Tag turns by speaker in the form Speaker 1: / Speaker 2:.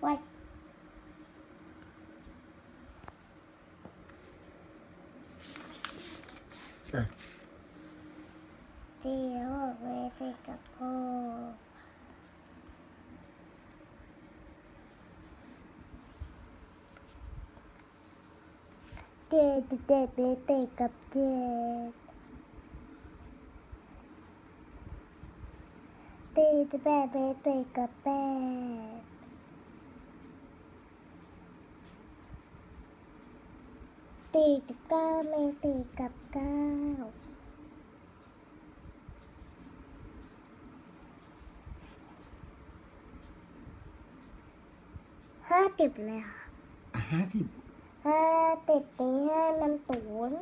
Speaker 1: ไว้เดี๋ยวบอกแม่ไปกับพ่อเด็ดเด็ดไปเตะกับเด็ดเด็ดแปะไปเตะกับแปะ ตีกับเก้าไม่ตีกับเก้าห้าติบเลยค่ะ
Speaker 2: ห้าสิบ
Speaker 1: ห้าติบไปห้าน้ำตูนย์